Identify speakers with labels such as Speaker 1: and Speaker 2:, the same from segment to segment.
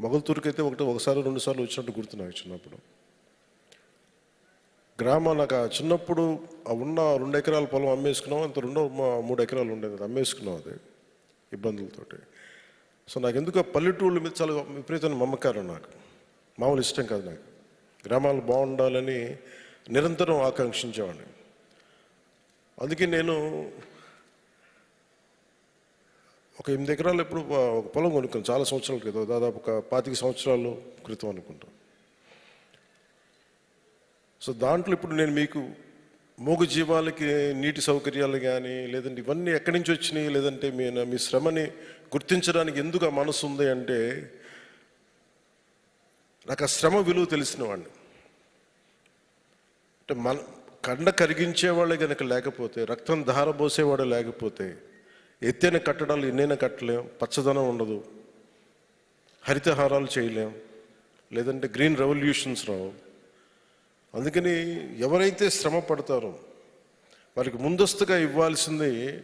Speaker 1: మొగల్తూరుకి అయితే ఒకటి ఒకసారి రెండు సార్లు వచ్చినట్టు గుర్తు నాకు చిన్నప్పుడు. గ్రామం నాకు ఆ చిన్నప్పుడు ఉన్న రెండు ఎకరాల పొలం అమ్మేసుకున్నాం అంత రెండో మా- మూడు ఎకరాలు ఉండేది అది అమ్మేసుకున్నాం అది ఇబ్బందులతోటి. సో నాకు ఎందుకు పల్లెటూళ్ళ మీద చాలా విపరీతమైన మమ్మకారం నాకు. మామూలు ఇష్టం కాదు నాకు. గ్రామాలు బాగుండాలని నిరంతరం ఆకాంక్షించేవాడిని. అందుకే నేను ఒక ఎనిమిది ఎకరాలు ఎప్పుడు ఒక పొలం కొనుక్కాను చాలా సంవత్సరాల క్రితం దాదాపు ఒక పాతిక సంవత్సరాలు క్రితం అనుకుంటాను సో దాంట్లో ఇప్పుడు నేను మీకు మూగ జీవాలకి నీటి సౌకర్యాలు కానీ లేదంటే ఇవన్నీ ఎక్కడి నుంచి వచ్చినాయి లేదంటే మీ మీ శ్రమని గుర్తించడానికి ఎందుకు ఆ మనసు ఉంది అంటే నాకు ఆ శ్రమ విలువ తెలిసిన వాడిని. అంటే మన కండ కరిగించేవాళ్ళే కనుక లేకపోతే రక్తం ధారబోసేవాడు లేకపోతే ఎత్తైన కట్టడాలు ఎన్నైనా కట్టలేం. పచ్చదనం ఉండదు. హరితహారాలు చేయలేం. లేదంటే గ్రీన్ రెవల్యూషన్స్ రావు. అందుకని ఎవరైతే శ్రమ పడతారో వారికి ముందస్తుగా ఇవ్వాల్సింది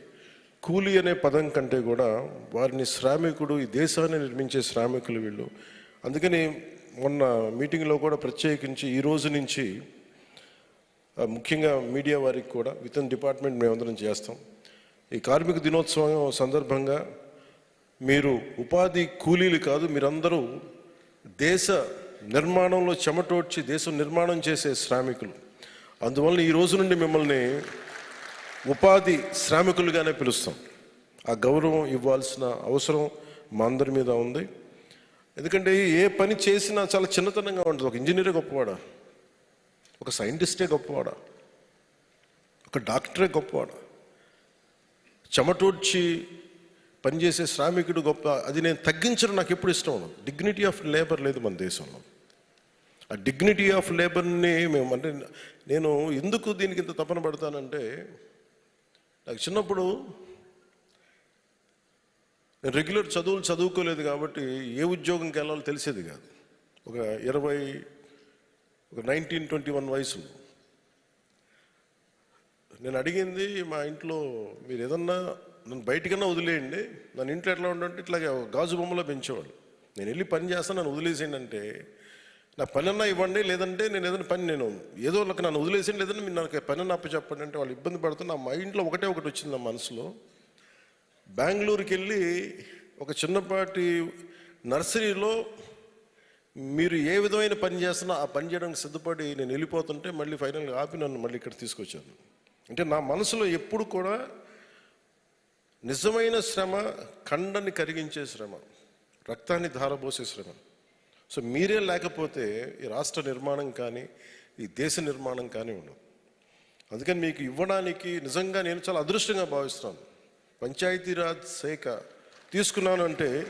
Speaker 1: కూలి అనే పదం కంటే కూడా వారిని శ్రామికుడు ఈ దేశాన్ని నిర్మించే శ్రామికులు వీళ్ళు. అందుకని మొన్న మీటింగ్లో కూడా ప్రత్యేకించి ఈ రోజు నుంచి ముఖ్యంగా మీడియా వారికి కూడా విత్ ఇన్ డిపార్ట్మెంట్ మేమందరం చేస్తాం. ఈ కార్మిక దినోత్సవం సందర్భంగా మీరు ఉపాధి కూలీలు కాదు మీరందరూ దేశ నిర్మాణంలో చెమటోడ్చి దేశం నిర్మాణం చేసే శ్రామికులు. అందువల్ల ఈ రోజు నుండి మిమ్మల్ని ఉపాధి శ్రామికులుగానే పిలుస్తాం. ఆ గౌరవం ఇవ్వాల్సిన అవసరం మా అందరి మీద ఉంది. ఎందుకంటే ఏ పని చేసినా చాలా చిన్నతనంగా ఉంటుంది. ఒక ఇంజనీరే గొప్పవాడా? ఒక సైంటిస్టే గొప్పవాడా? ఒక డాక్టరే గొప్పవాడా? చెమటోడ్చి పనిచేసే శ్రామికుడు గొప్ప అది నేను తగ్గించడం నాకు ఎప్పుడు ఇష్టం ఉండదు. డిగ్నిటీ ఆఫ్ లేబర్ లేదు మన దేశంలో. ఆ డిగ్నిటీ ఆఫ్ లేబర్ని మేము అంటే నేను ఎందుకు దీనికి ఇంత తపన పడతానంటే నాకు చిన్నప్పుడు నేను రెగ్యులర్ చదువులు చదువుకోలేదు కాబట్టి ఏ ఉద్యోగంకి వెళ్ళాలో తెలిసేది కాదు. ఒక ఇరవై ఒక నైన్టీన్ ట్వంటీ వన్ వయసులో నేను అడిగింది మా ఇంట్లో మీరు ఏదన్నా నన్ను బయటికన్నా వదిలేయండి. నన్ను ఇంట్లో ఎట్లా ఉండంటే ఇట్లాగే గాజు బొమ్మలో పెంచేవాడు. నేను వెళ్ళి పని చేస్తాను నన్ను వదిలేసేయండి అంటే నా పని అన్నా ఇవ్వండి లేదంటే నేను ఏదైనా పని నేను ఏదో ఒక నన్ను వదిలేసేయండి లేదంటే మీరు నాకు పని అన్న అప్ప చెప్పండి అంటే వాళ్ళు ఇబ్బంది పడుతున్న నా మైండ్లో ఒకటే ఒకటి వచ్చింది నా మనసులో. బెంగళూరుకి వెళ్ళి ఒక చిన్నపాటి నర్సరీలో మీరు ఏ విధమైన పని చేస్తున్నా ఆ పని చేయడానికి సిద్ధపడి నేను వెళ్ళిపోతుంటే మళ్ళీ ఫైనల్గా ఆపి నన్ను మళ్ళీ ఇక్కడ తీసుకొచ్చాను అంటే నా మనసులో ఎప్పుడు కూడా నిజమైన శ్రమ కండని కరిగించే శ్రమ రక్తాన్ని ధారపోసే శ్రమ. సో మీరే లేకపోతే ఈ రాష్ట్ర నిర్మాణం కానీ ఈ దేశ నిర్మాణం కానీ ఉండదు. అందుకని మీకు ఇవ్వడానికి నిజంగా నేను చాలా అదృష్టంగా భావిస్తున్నాను. పంచాయతీరాజ్ శాఖ తీసుకున్నాను అంటే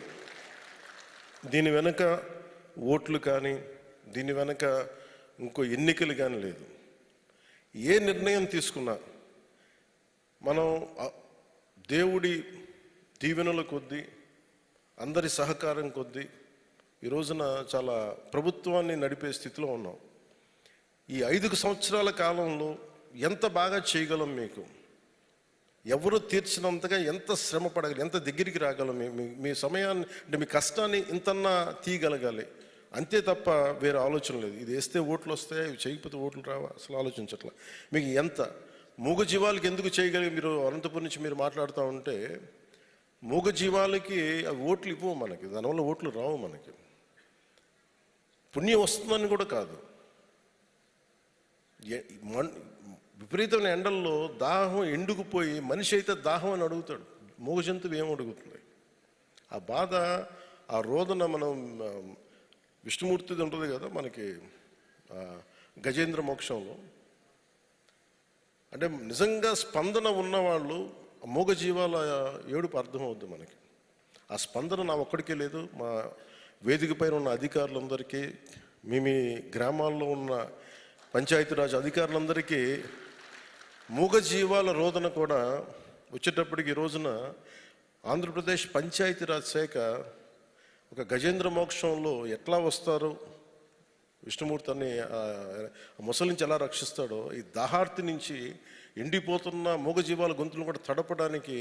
Speaker 1: దీని వెనక ఓట్లు కానీ దీని వెనక ఇంకో ఎన్నికలు కానీ లేదు. ఏ నిర్ణయం తీసుకున్నా మనం దేవుడి దీవెనల కొద్దీ అందరి సహకారం కొద్దీ ఈ రోజున చాలా ప్రభుత్వాన్ని నడిపే స్థితిలో ఉన్నాం. ఈ ఐదు సంవత్సరాల కాలంలో ఎంత బాగా చేయగలం మీకు? ఎవరు తీర్చినంతగా ఎంత శ్రమ పడగలి ఎంత దగ్గరికి రాగలం మీ- మీ మీ సమయాన్ని అంటే మీ కష్టాన్ని ఇంతన్నా తీయగలగాలి. అంతే తప్ప వేరే ఆలోచన లేదు. ఇది వేస్తే ఓట్లు వస్తాయా? ఇవి చేయకపోతే ఓట్లు రావా? అసలు ఆలోచించట్లా. మీకు ఎంత మూగ జీవాలకి ఎందుకు చేయగలిగి మీరు అనంతపురం నుంచి మీరు మాట్లాడుతూ ఉంటే మూగ జీవాలకి అవి ఓట్లు ఇవ్వవు మనకి. దానివల్ల ఓట్లు రావు మనకి. పుణ్యం వస్తుందని కూడా కాదు. విపరీతమైన ఎండల్లో దాహం ఎండుకుపోయి మనిషి అయితే దాహం అని అడుగుతాడు. మూగ జంతువు ఏం అడుగుతుంది ఆ బాధ ఆ రోదన మనం విష్ణుమూర్తిది ఉంటుంది కదా మనకి గజేంద్ర మోక్షంలో. అంటే నిజంగా స్పందన ఉన్నవాళ్ళు మూగ జీవాల ఏడుపు అర్థమవుద్ది మనకి. ఆ స్పందన నా ఒక్కడికే లేదు మా వేదిక పైన ఉన్న అధికారులందరికీ మీ మీ గ్రామాల్లో ఉన్న పంచాయతీరాజ్ అధికారులందరికీ మూగ జీవాల రోదన కూడా వచ్చేటప్పటికి ఈ రోజున ఆంధ్రప్రదేశ్ పంచాయతీరాజ్ శాఖ ఒక గజేంద్ర మోక్షంలో ఎట్లా వస్తారు? విష్ణుమూర్తిని అని ముసలి నుంచి ఎలా రక్షిస్తాడో ఈ దాహార్తి నుంచి ఎండిపోతున్న మూగజీవాల గొంతులు కూడా తడపడానికి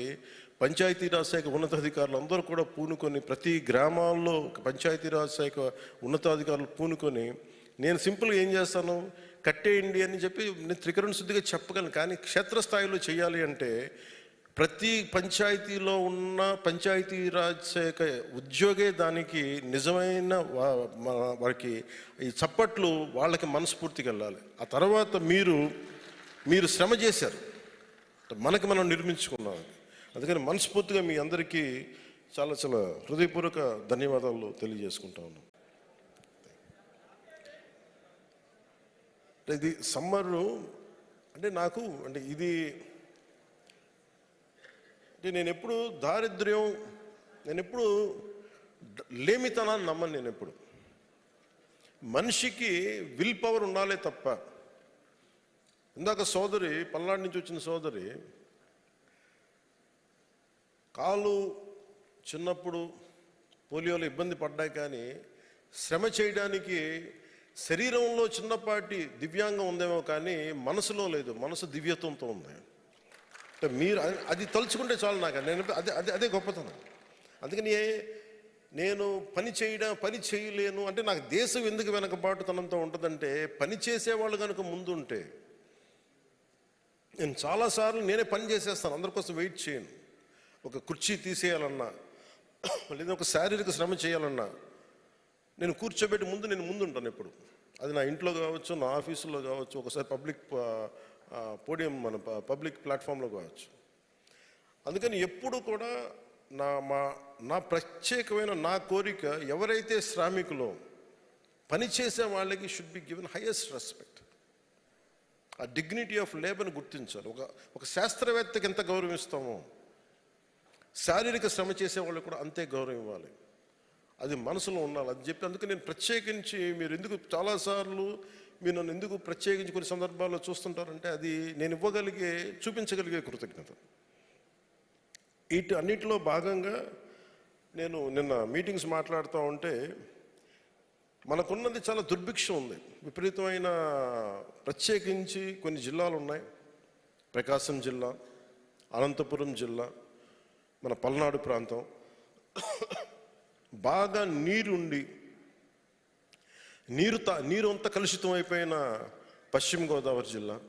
Speaker 1: పంచాయతీరాజ్ శాఖ ఉన్నతాధికారులు అందరూ కూడా పూనుకొని ప్రతి గ్రామాల్లో పంచాయతీరాజ్ శాఖ ఉన్నతాధికారులు పూనుకొని నేను సింపుల్గా ఏం చేస్తాను? కట్టేయండి అని చెప్పి నేను త్రికరణ శుద్ధిగా చెప్పగలను కానీ క్షేత్రస్థాయిలో చేయాలి అంటే ప్రతి పంచాయతీలో ఉన్న పంచాయతీరాజ్ శాఖ ఉద్యోగే దానికి నిజమైన వారికి ఈ చప్పట్లు వాళ్ళకి మనస్ఫూర్తికి వెళ్ళాలి. ఆ తర్వాత మీరు మీరు శ్రమ చేశారు. మనకి మనం నిర్మించుకున్నాం. అందుకని మనస్ఫూర్తిగా మీ అందరికీ చాలా చాలా హృదయపూర్వక ధన్యవాదాలు తెలియజేసుకుంటా ఉన్నాం. ఇది సమ్మరు అంటే నాకు అంటే ఇది అంటే నేను ఎప్పుడు దారిద్ర్యం నేను ఎప్పుడు లేమితనాన్ని నమ్మను నేను ఎప్పుడు. మనిషికి విల్ పవర్ ఉండాలే తప్ప. ఇందాక సోదరి పల్నాడు నుంచి వచ్చిన సోదరి కాలు చిన్నప్పుడు పోలియోలో ఇబ్బంది పడ్డాయి కానీ శ్రమ చేయడానికి శరీరంలో చిన్నపాటి దివ్యాంగం ఉందేమో కానీ మనసులో లేదు మనసు దివ్యత్వంతో ఉంది. మీరు అది- తలుచుకుంటే చాలు నాకు. నేను అదే అదే అదే గొప్పతనం. అందుకని నేను పని చేయడం పని చేయలేను అంటే నాకు దేశం ఎందుకు వెనకబాటుతనంతో ఉంటుందంటే పని చేసేవాళ్ళు కనుక ముందుంటే నేను చాలాసార్లు నేనే పని చేసేస్తాను. అందరి కోసం వెయిట్ చేయను. ఒక కుర్చీ తీసేయాలన్నా లేదా ఒక శారీరక శ్రమ చేయాలన్నా నేను కూర్చోబెట్టి ముందు నేను ముందు ఉంటాను ఎప్పుడు. అది నా ఇంట్లో కావచ్చు నా ఆఫీసులో కావచ్చు ఒకసారి పబ్లిక్ పోడియం మన పబ్లిక్ ప్లాట్ఫామ్లో కావచ్చు అందుకని ఎప్పుడు కూడా నా మా నా ప్రత్యేకమైన నా కోరిక ఎవరైతే శ్రామికులో పని చేసే వాళ్ళకి should be given highest respect ఆ డిగ్నిటీ ఆఫ్ లేబర్ని గుర్తించాలి. ఒక ఒక శాస్త్రవేత్తకి ఎంత గౌరవిస్తామో శారీరక శ్రమ చేసే వాళ్ళకి కూడా అంతే గౌరవం ఇవ్వాలి. అది మనసులో ఉండాలి. అది చెప్పి అందుకే నేను ప్రత్యేకించి మీరు ఎందుకు చాలాసార్లు మీరు నన్ను ఎందుకు ప్రత్యేకించి కొన్ని సందర్భాల్లో చూస్తుంటారంటే అది నేను ఇవ్వగలిగే చూపించగలిగే కృతజ్ఞత. ఇటు అన్నిటిలో భాగంగా నేను నిన్న మీటింగ్స్ మాట్లాడుతూ ఉంటే మనకున్నది చాలా దుర్భిక్షం ఉంది. విపరీతమైన ప్రత్యేకించి కొన్ని జిల్లాలు ఉన్నాయి ప్రకాశం జిల్లా అనంతపురం జిల్లా మన పల్నాడు ప్రాంతం. బాగా నీరుండి నీరు తా నీరు అంతా కలుషితం అయిపోయిన పశ్చిమ గోదావరి జిల్లా.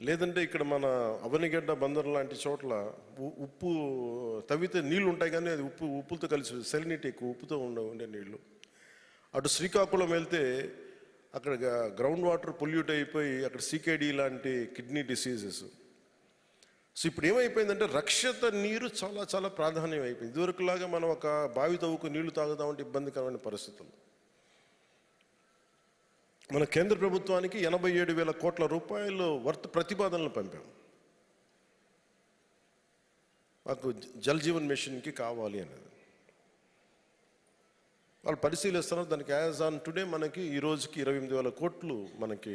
Speaker 1: లేదంటే ఇక్కడ మన అవనిగడ్డ బందర్ లాంటి చోట్ల ఉ- ఉప్పు తవ్వితే నీళ్ళు ఉంటాయి కానీ అది ఉప్పు ఉప్పులతో కలిసి సెలినిటీ ఎక్కువ ఉప్పుతో ఉండ ఉండే నీళ్ళు. అటు శ్రీకాకుళం వెళ్తే అక్కడ గ్రౌండ్ వాటర్ పొల్యూట్ అయిపోయి అక్కడ సీకేడీ లాంటి కిడ్నీ డిసీజెస్. సో ఇప్పుడు ఏమైపోయిందంటే రక్షిత నీరు చాలా చాలా ప్రాధాన్యం అయిపోయింది ఇదివరకులాగా మనం ఒక బావి తవ్వుకు నీళ్ళు తాగుదామంటే ఇబ్బందికరమైన పరిస్థితులు. మన కేంద్ర ప్రభుత్వానికి ఎనభై ఏడు వేల కోట్ల రూపాయలు వర్త్ ప్రతిపాదనలు పంపాం. మాకు జల్ జీవన్ మిషన్కి కావాలి అనేది వాళ్ళు పరిశీలిస్తున్నారు. దానికి యాజ్ ఆన్ టుడే మనకి ఈ రోజుకి ఇరవై ఎనిమిది వేల కోట్లు మనకి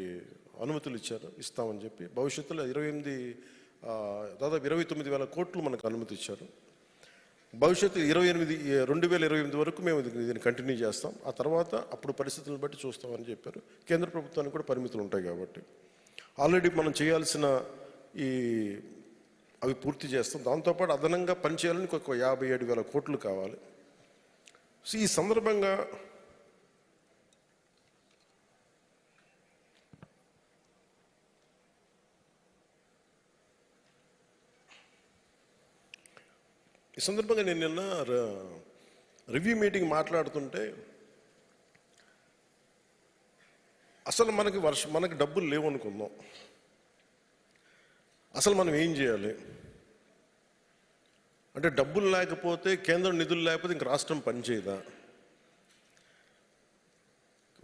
Speaker 1: అనుమతులు ఇచ్చారు ఇస్తామని చెప్పి. భవిష్యత్తులో ఇరవై ఎనిమిది దాదాపు ఇరవై తొమ్మిది వేల కోట్లు మనకు అనుమతి ఇచ్చారు. భవిష్యత్తు ఇరవై ఎనిమిది రెండు వేల ఇరవై ఎనిమిది వరకు మేము ఇది- దీన్ని కంటిన్యూ చేస్తాం. ఆ తర్వాత అప్పుడు పరిస్థితులను బట్టి చూస్తామని చెప్పారు. కేంద్ర ప్రభుత్వానికి కూడా పరిమితులు ఉంటాయి కాబట్టి. ఆల్రెడీ మనం చేయాల్సిన ఈ అవి పూర్తి చేస్తాం. దాంతోపాటు అదనంగా పనిచేయాలని ఒక యాభై ఏడు వేల కోట్లు కావాలి. సో ఈ సందర్భంగా ఈ సందర్భంగా నేను నిన్న రివ్యూ మీటింగ్ మాట్లాడుతుంటే అసలు మనకి వర్ష మనకి డబ్బులు లేవు అనుకుందాం. అసలు మనం ఏం చేయాలి? అంటే డబ్బులు లేకపోతే కేంద్రం నిధులు లేకపోతే ఇంక రాష్ట్రం పనిచేయదా?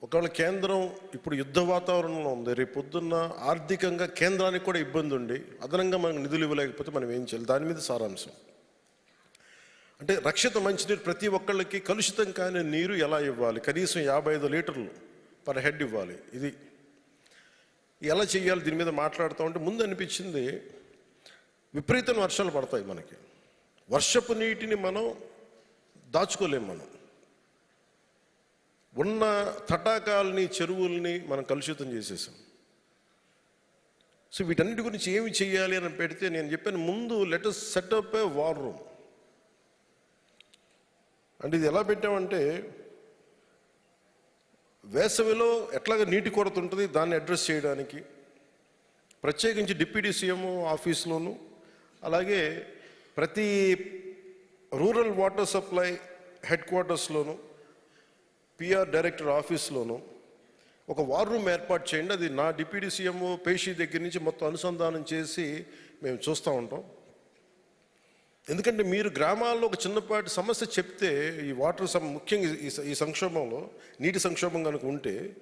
Speaker 1: ఒకవేళ కేంద్రం ఇప్పుడు యుద్ధ వాతావరణంలో ఉంది రేపు పొద్దున్న ఆర్థికంగా కేంద్రానికి కూడా ఇబ్బంది ఉండి అదనంగా మనకు నిధులు ఇవ్వలేకపోతే మనం ఏం చేయాలి? దాని మీద సారాంశం. అంటే రక్షిత మంచినీరు ప్రతి ఒక్కళ్ళకి కలుషితం కాని నీరు ఎలా ఇవ్వాలి? కనీసం యాభై ఐదు లీటర్లు పర్ హెడ్ ఇవ్వాలి. ఇది ఎలా చేయాలి? దీని మీద మాట్లాడుతూ ఉంటే ముందు అనిపించింది విపరీతం వర్షాలు పడతాయి మనకి. వర్షపు నీటిని మనం దాచుకోలేము మనం. ఉన్న తటాకాలని చెరువుల్ని మనం కలుషితం చేసేసాం. సో వీటన్నిటి గురించి ఏమి చేయాలి అని పెడితే నేను చెప్పాను ముందు let set up a war room అంటే ఇది ఎలా పెట్టామంటే వేసవిలో ఎట్లాగ నీటి కొరత ఉంటుంది దాన్ని అడ్రస్ చేయడానికి ప్రత్యేకించి డిప్యూటీ సీఎం ఆఫీస్లోను అలాగే ప్రతి రూరల్ వాటర్ సప్లై హెడ్ క్వార్టర్స్లోను పిఆర్ డైరెక్టర్ ఆఫీస్లోను ఒక వార్ రూమ్ ఏర్పాటు చేయండి. అది నా డిప్యూటీ సీఎం పేషీ దగ్గర నుంచి మొత్తం అనుసంధానం చేసి మేము చూస్తూ ఉంటాం. ఎందుకంటే మీరు గ్రామాల్లో ఒక చిన్నపాటి సమస్య చెప్తే ఈ వాటర్ సం ముఖ్యంగా ఈ ఈ సంక్షోభంలో నీటి సంక్షోభం కనుక ఉంటే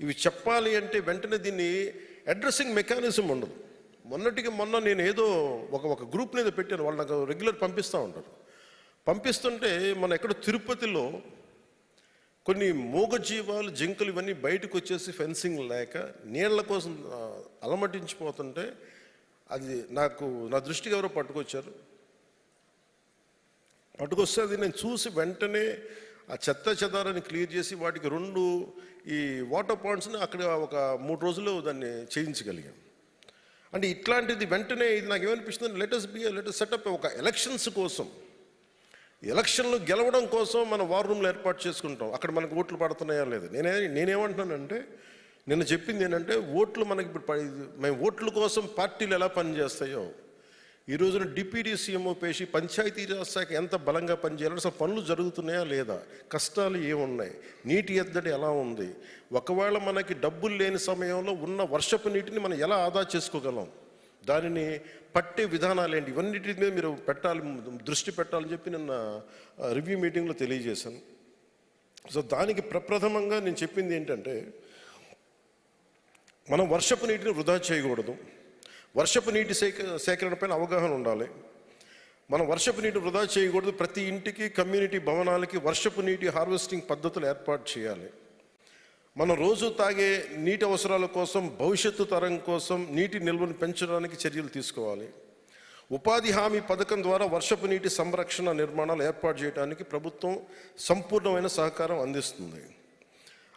Speaker 1: ఇవి చెప్పాలి అంటే వెంటనే దీన్ని అడ్రస్సింగ్ మెకానిజం ఉండదు. మొన్నటికి మొన్న నేను ఏదో ఒక ఒక గ్రూప్ మీద పెట్టాను. వాళ్ళు నాకు రెగ్యులర్ పంపిస్తూ ఉంటారు. పంపిస్తుంటే మన ఎక్కడ తిరుపతిలో కొన్ని మూగజీవాలు జింకలు ఇవన్నీ బయటకు వచ్చేసి ఫెన్సింగ్ లేక నీళ్ళ కోసం అలమటించిపోతుంటే అది నాకు నా దృష్టికి ఎవరో పట్టుకొచ్చారు. పట్టుకొస్తే అది నేను చూసి వెంటనే ఆ చెత్త చెదారాన్ని క్లియర్ చేసి వాటికి రెండు ఈ వాటర్ పాయింట్స్ని అక్కడ ఒక మూడు రోజుల్లో దాన్ని చేయించగలిగాం. అంటే ఇట్లాంటిది వెంటనే ఇది నాకు ఏమనిపిస్తుంది letters be let us set up ఒక ఎలక్షన్స్ కోసం ఎలక్షన్లు గెలవడం కోసం మన వార్ రూమ్లు ఏర్పాటు చేసుకుంటాం. అక్కడ మనకు ఓట్లు పడుతున్నాయా లేదు? నేనే నేనేమంటున్నానంటే నిన్న చెప్పింది ఏంటంటే ఓట్లు మనకి ఇప్పుడు మేము ఓట్ల కోసం పార్టీలు ఎలా పనిచేస్తాయో ఈ రోజున డిప్యూటీ సీఎం పేషి పంచాయతీరాజ్ శాఖ ఎంత బలంగా పనిచేయాలి అసలు పనులు జరుగుతున్నాయా లేదా కష్టాలు ఏమున్నాయి నీటి ఎద్దడి ఎలా ఉంది ఒకవేళ మనకి డబ్బులు లేని సమయంలో ఉన్న వర్షపు నీటిని మనం ఎలా ఆదా చేసుకోగలం దానిని పట్టే విధానాలు ఏంటి ఇవన్నిటి మీద మీరు పెట్టాలి దృష్టి పెట్టాలని చెప్పి నిన్న రివ్యూ మీటింగ్లో తెలియజేశాను. సో దానికి ప్రప్రథమంగా నేను చెప్పింది ఏంటంటే మనం వర్షపు నీటిని వృధా చేయకూడదు వర్షపు నీటి సేక సేకరణ పైన అవగాహన ఉండాలి. మనం వర్షపు నీటి వృధా చేయకూడదు. ప్రతి ఇంటికి కమ్యూనిటీ భవనాలకి వర్షపు నీటి హార్వెస్టింగ్ పద్ధతులు ఏర్పాటు చేయాలి. మనం రోజు తాగే నీటి అవసరాల కోసం భవిష్యత్తు తరం కోసం నీటి నిల్వను పెంచడానికి చర్యలు తీసుకోవాలి. ఉపాధి హామీ పథకం ద్వారా వర్షపు నీటి సంరక్షణ నిర్మాణాలు ఏర్పాటు చేయడానికి ప్రభుత్వం సంపూర్ణమైన సహకారం అందిస్తుంది.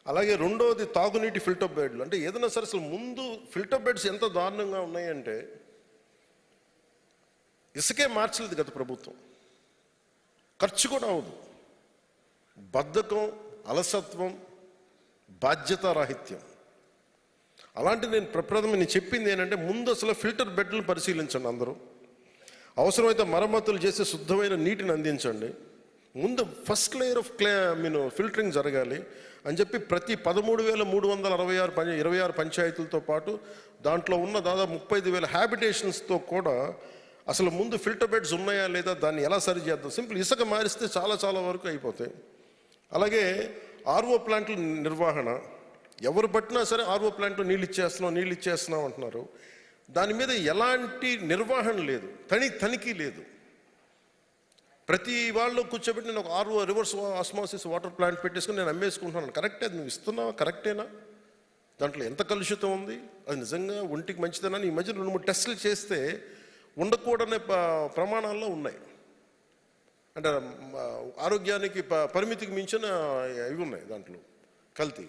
Speaker 1: అలాగే రెండవది తాగునీటి ఫిల్టర్ బెడ్లు. అంటే ఏదైనా సరే అసలు ముందు ఫిల్టర్ బెడ్స్ ఎంత దారుణంగా ఉన్నాయంటే ఇసుకే మార్చలేదు గత ప్రభుత్వం. ఖర్చు కూడా అవదు బద్ధకం అలసత్వం బాధ్యతారాహిత్యం. అలాంటి నేను ప్రప్రథమ నేను చెప్పింది ఏంటంటే ముందు అసలు ఫిల్టర్ బెడ్లను పరిశీలించండి అందరూ. అవసరమైతే మరమ్మతులు చేసి శుద్ధమైన నీటిని అందించండి. ముందు ఫస్ట్ లేయర్ ఆఫ్ క్లే మీను ఫిల్టరింగ్ జరగాలి అని చెప్పి ప్రతి పదమూడు వేల మూడు వందల అరవై ఆరు పంచ ఇరవై ఆరు పంచాయతీలతో పాటు దాంట్లో ఉన్న దాదాపు ముప్పై ఐదు వేల హ్యాబిటేషన్స్తో కూడా అసలు ముందు ఫిల్టర్ బెడ్స్ ఉన్నాయా లేదా దాన్ని ఎలా సరి చేద్దాం? సింపుల్ ఇసుక మారిస్తే చాలా చాలా వరకు అయిపోతాయి. అలాగే ఆర్ఓ ప్లాంట్ల నిర్వహణ ఎవరు పట్టినా సరే ఆర్ఓ ప్లాంట్లో నీళ్ళు ఇచ్చేస్తున్నాం నీళ్ళు ఇచ్చేస్తున్నాం అంటున్నారు. దాని మీద ఎలాంటి నిర్వహణ లేదు తని తనిఖీ లేదు. ప్రతి వాళ్ళు కూర్చోబెట్టి నేను ఒక ఆరు రివర్స్ ఆస్మాసిస్ వాటర్ ప్లాంట్ పెట్టేసుకుని నేను అమ్మేసుకుంటున్నాను. కరెక్టే నువ్వు ఇస్తున్నావా? కరెక్టేనా దాంట్లో ఎంత కలుషితం ఉంది? అది నిజంగా ఒంటికి మంచిదేనా? ఈ మధ్య రెండు మూడు టెస్టులు చేస్తే ఉండకూడనే ప్రమాణాల్లో ఉన్నాయి. అంటే ఆరోగ్యానికి ప- పరిమితికి మించిన ఇవి ఉన్నాయి దాంట్లో. కల్తీ.